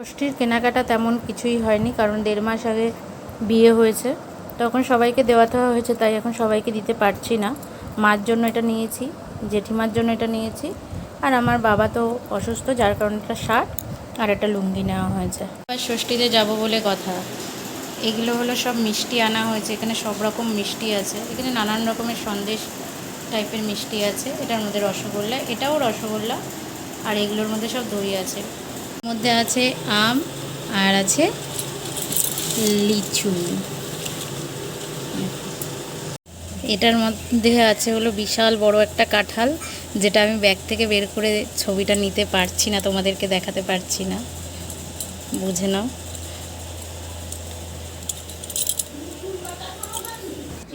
ষষ্ঠীর কেনাকাটা তেমন কিছুই হয়নি, কারণ দেড় মাস আগে বিয়ে হয়েছে। তখন সবাইকে দেওয়া দেওয়া হয়েছে, তাই এখন সবাইকে দিতে পারছি না। মার জন্য এটা নিয়েছি, জেঠিমার জন্য এটা নিয়েছি, আর আমার বাবা তো অসুস্থ, যার কারণে একটা শার্ট আর একটা লুঙ্গি নেওয়া হয়েছে। এবার ষষ্ঠীতে যাব বলে কথা। এগুলো হলো সব মিষ্টি আনা হয়েছে, এখানে সব রকম মিষ্টি আছে। এখানে নানান রকমের সন্দেশ টাইপের মিষ্টি আছে, এটার মধ্যে রসগোল্লা, এটাও রসগোল্লা, আর এগুলোর মধ্যে সব দই আছে। মধ্যে আছে আম আর আছে লিচু। এটার মধ্যে আছে হলো বিশাল বড় একটা কাঁঠাল, যেটা আমি ব্যাগ থেকে বের করে ছবিটা নিতে পারছি না, তোমাদেরকে দেখাতে পারছি না। বুঝে নাও।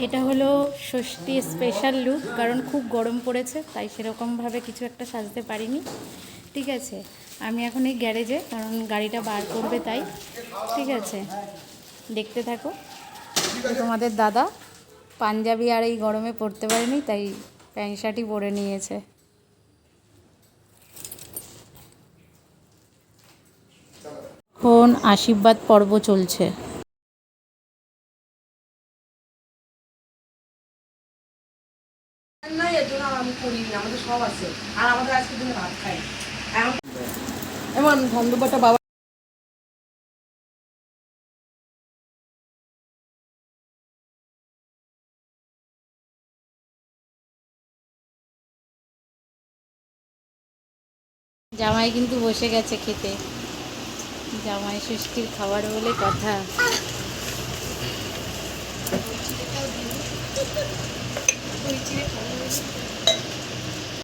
এটা হলো ষষ্ঠী স্পেশাল লুক কারণ খুব গরম পড়েছে, তাই সেরকমভাবে কিছু একটা সাজতে পারিনি। ঠিক আছে। আমি এখন এই গ্যারেজে, কারণ গাড়িটা বার করবে তাই। ঠিক আছে, দেখতে থাকো। তোমাদের দাদা পাঞ্জাবি আর এই গরমে পরতে পারেনি, তাই প্যান্ট শার্টই পরে নিয়েছে। এখন আশীর্বাদ পর্ব চলছে। আমি আমাদের সব আছে। আর আমাদের দিনে ভাত খাই এখন বাবা জামাই কিন্তু বসে গেছে খেতে। জামাই ষষ্ঠীর খাবার বলে কথা।